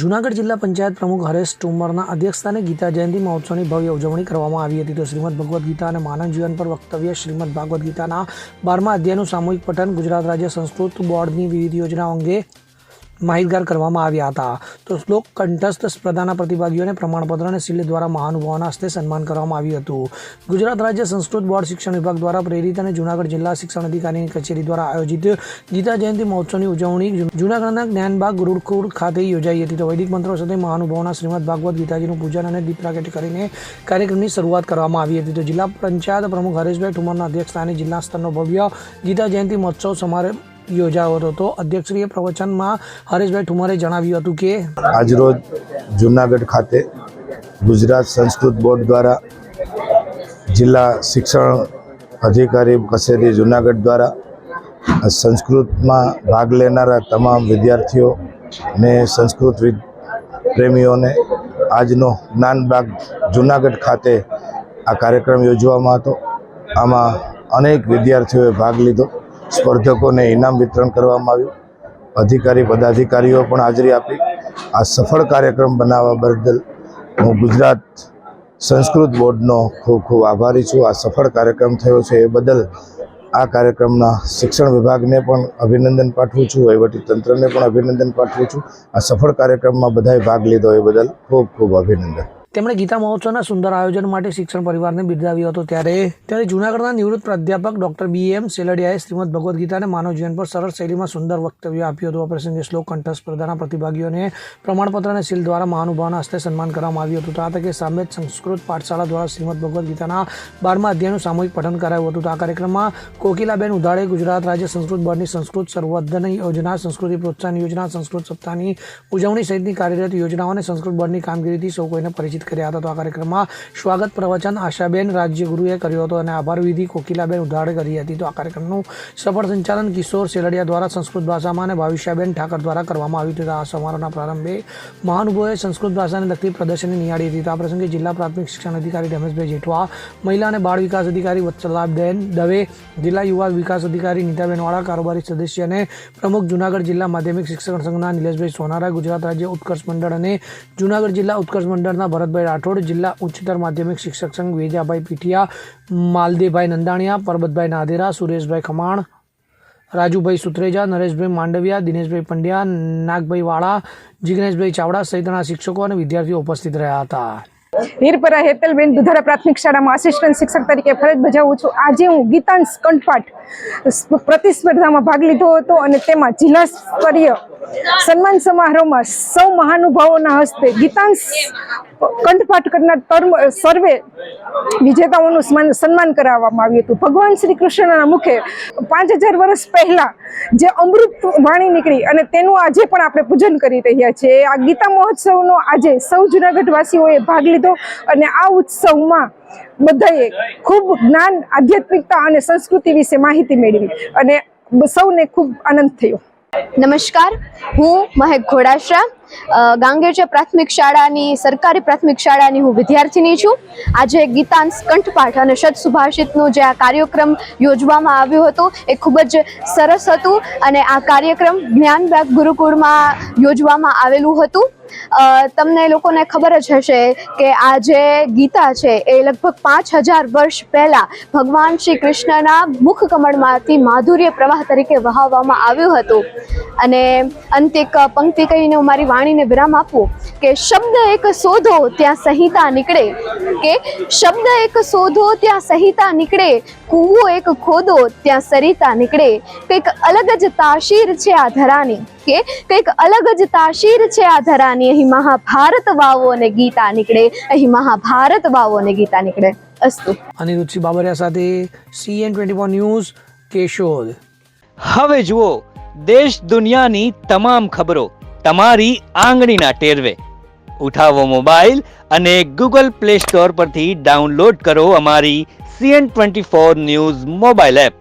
જૂનાગઢ જિલ્લા પંચાયત પ્રમુખ હરેશ ટોમરના અધ્યક્ષસ્થાને ગીતા જયંતિ મહોત્સવની ભવ્ય ઉજવણી કરવામાં આવી હતી. તો શ્રીમદ ભગવદ્ ગીતા અને માનવ જીવન પર વક્તવ્ય શ્રીમદ ભાગવદ્ ગીતાના બારમા અધ્યાયનું સામૂહિક પઠન ગુજરાત રાજ્ય સંસ્કૃત બોર્ડની વિવિધ યોજનાઓ અંગે માહિતગાર કરવામાં આવ્યા હતા. તો શ્લોક કંઠસ્થ સ્પર્ધાના પ્રતિભાગીઓને પ્રમાણપત્ર અને શિલ્ડ દ્વારા મહાનુભાવોના હસ્તે સન્માન કરવામાં આવ્યું હતું. ગુજરાત રાજ્ય સંસ્કૃત બોર્ડ શિક્ષણ વિભાગ દ્વારા પ્રેરિત અને જૂનાગઢ જિલ્લા શિક્ષણ અધિકારીની કચેરી દ્વારા આયોજિત ગીતા જયંતિ મહોત્સવની ઉજવણી જૂનાગઢના જ્ઞાનબાગ ગુરુકુળ ખાતે યોજાઈ હતી. તો વૈદિક મંત્રો સાથે મહાનુભાવોના શ્રીમદ ભાગવત ગીતાજીનું પૂજન અને દીપ પ્રાગટ્ય કરીને કાર્યક્રમની શરૂઆત કરવામાં આવી હતી. તો જિલ્લા પંચાયત પ્રમુખ હરેશભાઈ ઠુમરના અધ્યક્ષસ્થાને જિલ્લા સ્તરનો ભવ્ય ગીતા જયંતિ મહોત્સવ સમારોહ યોજાયો હતો. તો અધ્યક્ષીય પ્રવચનમાં હરેશભાઈ ઠુમરે જણાવ્યું હતું કે આજરોજ જુનાગઢ ખાતે ગુજરાત સંસ્કૃત બોર્ડ દ્વારા જિલ્લા શિક્ષણ અધિકારી કચેરી જુનાગઢ દ્વારા સંસ્કૃતમાં ભાગ લેનારા તમામ વિદ્યાર્થીઓ ને સંસ્કૃત પ્રેમીઓને આજનો જ્ઞાનબાગ જુનાગઢ ખાતે આ કાર્યક્રમ યોજવામાં હતો. આમાં અનેક વિદ્યાર્થીઓએ ભાગ લીધો. સ્પર્ધકોને ઇનામ વિતરણ કરવામાં આવ્યું. અધિકારી, પદાધિકારીઓ પણ હાજરી આપી. આ સફળ કાર્યક્રમ બનાવવા બદલ હું ગુજરાત સંસ્કૃત બોર્ડનો ખૂબ ખૂબ આભારી છું. આ સફળ કાર્યક્રમ થયો છે એ બદલ આ કાર્યક્રમના શિક્ષણ વિભાગને પણ અભિનંદન પાઠવું છું. તંત્રને પણ અભિનંદન પાઠવું છું. આ સફળ કાર્યક્રમમાં બધાએ ભાગ લીધો એ બદલ ખૂબ ખૂબ અભિનંદન. તેમણે ગીતા મહોત્સવના સુંદર આયોજન માટે શિક્ષણ પરિવારને બિરદાવ્યો હતો ત્યારે ત્યારે જૂનાગઢના નિવૃત્ત પ્રાધ્યાપક ડોક્ટર બી એમ સેલડિયાએ શ્રીમદ ભગવદ્ ગીતાને માનવ જીવન પર સરળ શૈલીમાં સુંદર વક્તવ્ય આપ્યું હતું. આ પ્રસંગે શ્લોક કંઠ સ્પર્ધાના પ્રતિભાગીઓને પ્રમાણપત્ર અને શીલ દ્વારા મહાનુભાવના હસ્તે સન્માન કરવામાં આવ્યું હતું. આ તકે સામેત સંસ્કૃત પાઠશાળા દ્વારા શ્રીમદ ભગવદ્ ગીતાના બારમા અધ્યાયનું સામૂહિક પઠન કરાયું હતું. આ કાર્યક્રમમાં કોકિલાબેન ઉધાડે, ગુજરાત રાજ્ય સંસ્કૃત બોર્ડની સંસ્કૃત સંવર્ધન યોજના, સંસ્કૃતિ પ્રોત્સાહન યોજના, સંસ્કૃત સપ્તાહની ઉજવણી સહિતની કાર્યરત યોજનાઓ અને સંસ્કૃત બોર્ડની કામગીરીથી સૌ કોઈને પરિચિત કર્યા હતા. તો આ કાર્યક્રમમાં સ્વાગત પ્રવચન આશાબેન રાજ્યગુરુએ કર્યો હતો અને આભાર કોકિલાબેન ઉધાડ કરી હતી. તો આ કાર્યક્રમનું સફળ સંચાલન કિશોર સેલડિયા દ્વારા સંસ્કૃત ભાષામાં અને ભાવિષ્યાબેન ઠાકર દ્વારા કરવામાં આવ્યું હતું. આ સમારોહના પ્રારંભે મહાનુભાવોએ સંસ્કૃત ભાષાને લગતી પ્રદર્શનની નિહાળી હતી. આ પ્રસંગે જિલ્લા પ્રાથમિક શિક્ષણ અધિકારી રમેશભાઈ જેઠવા, મહિલા અને બાળ વિકાસ અધિકારી વત્સલાબેન દવે, જિલ્લા યુવા વિકાસ અધિકારી નીતાબેન વાળા કારોબારી સદસ્ય અને પ્રમુખ જુનાગઢ જિલ્લા માધ્યમિક શિક્ષણ સંઘના નિલેશભાઈ સોનારા, ગુજરાત રાજ્ય ઉત્કર્ષ મંડળ અને જુનાગઢ જિલ્લા ઉત્કર્ષ મંડળના ભરતભાઈ રાઠોડ, જિલ્લા ઉચ્ચતર માધ્યમિક શિક્ષક સંઘ વેજાભાઈ પીઠિયા માલદેભાઈ નંદાણીયા, પરબતભાઈ નાદેરા, સુરેશભાઈ ખમાણ, રાજુભાઈ સુત્રેજા, નરેશભાઈ માંડવિયા, દિનેશભાઈ પંડ્યા, નાગભાઈ વાળા, જિગ્નેશભાઈ ચાવડા સહિતના શિક્ષકો અને વિદ્યાર્થીઓ ઉપસ્થિત રહ્યા હતા. વીરપરા હેતલબેન દુધારા પ્રાથમિક શાળામાં આસિસ્ટન્ટ શિક્ષક તરીકે ફરજ બજાવું છું. આજે હું ગીતાંશ કંઠપાઠ પ્રતિસ્પર્ધામાં ભાગ લીધો હતો અને તેમાં જિલ્લા સ્તરીય સન્માન સમારોહમાં સૌ મહાનુભાવોના હસ્તે ગીતાંશ કંઠપાઠ કરનાર ટર્મ સર્વે વિજેતાઓનું સન્માન કરાવવામાં આવ્યું હતું. ભગવાન શ્રી કૃષ્ણના મુખે પાંચ હજાર વર્ષ પહેલા જે અમૃત વાણી નીકળી અને તેનું આજે પણ આપણે પૂજન કરી રહ્યા છીએ. આ ગીતા મહોત્સવનો આજે સૌ જૂનાગઢવાસીઓએ ભાગ લીધો અને આ ઉત્સવમાં બધાએ ખૂબ જ્ઞાન, આધ્યાત્મિકતા અને સંસ્કૃતિ વિશે માહિતી મેળવી અને સૌને ખૂબ આનંદ થયો. નમસ્કાર. હું મહેક ઘોડાશ્રા અ, ગાંગેચા પ્રાથમિક શાળાની સરકારી પ્રાથમિક શાળાની હું વિદ્યાર્થીની છું. આજે ગીતાંશ કંઠપાઠ અને શત સુભાષિતનું જે આ કાર્યક્રમ યોજવામાં આવ્યો હતો એ ખૂબ જ સરસ હતું અને આ કાર્યક્રમ જ્ઞાનબાગ ગુરુકુળમાં યોજવામાં આવેલું હતું. તમને લોકોને ખબર જ હશે કે આ જે ગીતા છે એ લગભગ પાંચ હજાર વર્ષ પહેલાં ભગવાન શ્રી કૃષ્ણના મુખ કમળમાંથી માધુર્ય પ્રવાહ તરીકે વહાવવામાં આવ્યું હતું. અને અંત એક પંક્તિ કહીને હું મારી વાણીને વિરામ આપું કે શબ્દ એક શોધો ત્યાં સંહિતા નીકળે. કે શબ્દ એક શોધો ત્યાં સંહિતા નીકળે, કૂવો એક ખોદો ત્યાં સરિતા નીકળે. કંઈક અલગ જ તાશીર છે આ ધરાની. કે કંઈક અલગ જ તાશીર છે આ ધરાની. અહીં મહાભારત વાવો અને ગીતા નીકળે. અહીં મહાભારત વાવો અને ગીતા નીકળે. અસ્તુ. અનિરુદ્ધસિંહ બાબરિયા સાથે CN twenty four news Keshod. હવે જુઓ દેશ દુનિયાની તમામ ખબરો તમારી આંગળીના ટેરવે. ઉઠાવો મોબાઈલ અને ગૂગલ પ્લે સ્ટોર પરથી ડાઉનલોડ કરો અમારી CN twenty four news mobile app.